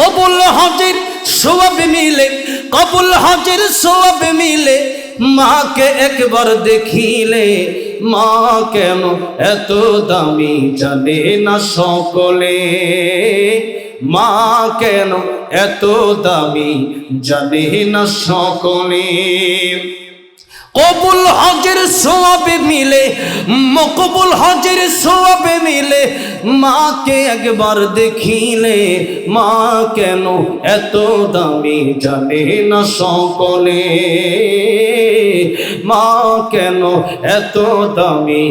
কবুল হজের সব মিলে, কবুল হজের সব মিলে, মাকে একবার দেখিলে, মা কেন এত দামি জানে না সকলে? মা কেন এত দামি জানে না সকলে? কবুল হজের সোয়াবে মিলে, মকবুল হজের সোয়াবে মিলে, মাকে একবার দেখিলে, মা কেন এত দামি জানে না সকলে? মা কেন এত দামি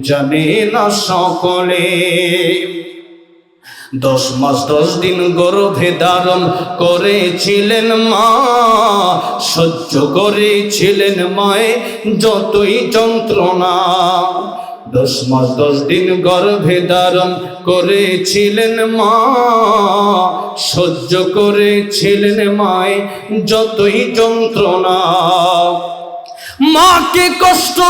জানে না সকলে? দশ মাস, দশ দিন গর্ভে ধারণ করেছিলেন মা। সহ্য করেছিলেন মায়ে যতই যন্ত্রণা। দশ মাস, দশ দিন গর্ভে ধারণ করেছিলেন মা। সহ্য করেছিলেন মায়ে যতই যন্ত্রণা। মাকে কষ্ট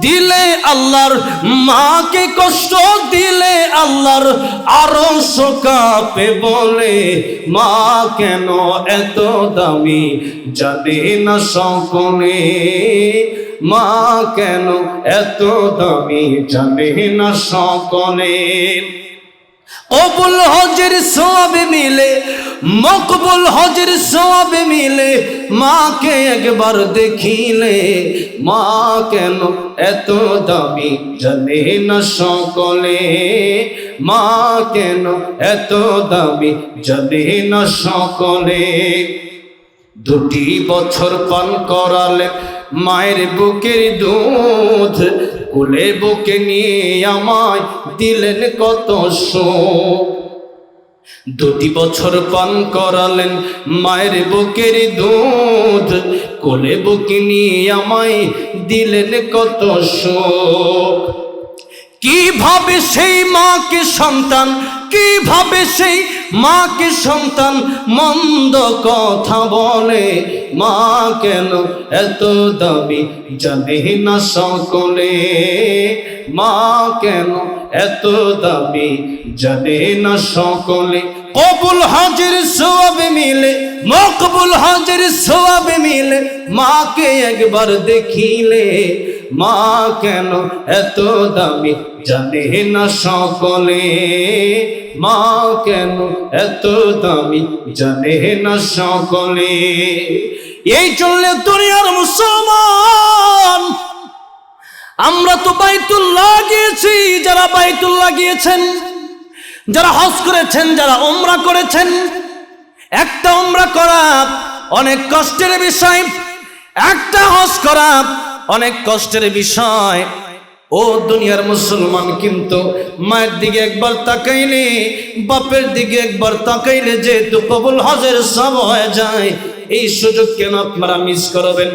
দিলে আল্লাহর, মাকে কষ্ট দিলে আল্লাহর, আরও শোকাপে বলে, মা, কেন এত দামি? জানে না সকলে। মা, কেন এত দামি? জানে না সকলে। কবুল হজের সবে মিলে, মকবুল হজের সবে মিলে, মাকে একবার দেখিলে, মা কেন এত দামি জানে না সকলে? মা কেন এত দামি জানে না সকলে? দুটি বছর পান করালে মায়ের বুকের দুধ কোলে বুকে নিয়ে আমায় দিলেন কত শোক। দুটি বছর পান করালেন মায়ের বুকের দুধ। কোলে বুকে নিয়ে আমায় দিলেন কত শোক। কীভাবে সেই মাকে সন্তান, কীভাবে সেই মাকে সন্তান মন্দ কথা বলে। মা কেন এত দাবি জানে না সকলে? মা কেন এত দাবি জানে না সকলে? কবুল হাজির সোয়াবে মিলে, মকবুল হাজির সোয়াবে মিলে, মাকে একবার দেখিলে, মা কেন এত দামি জানে না সকলে? মা কেন এত দামি জানে না সকলে? এই চললে দুনিয়ার মুসলমান, আমরা তো বাইতুল্লাহ গিয়েছি, যারা বাইতুল্লাহ গিয়েছেন যারা হজ করেছেন, যারা ওমরা করেছেন, একটা ওমরা করা অনেক কষ্টের বিষয়, একটা হজ করা অনেক কষ্টের বিষয়। ও দুনিয়ার মুসলমান কিন্তু মায়ের দিকে একবার তাকাইলে, বাপের দিকে একবার তাকাইলে যেহেতু কবুল হজের সব হয়ে যায়, এই সুযোগ কেন আপনারা মিস করবেন?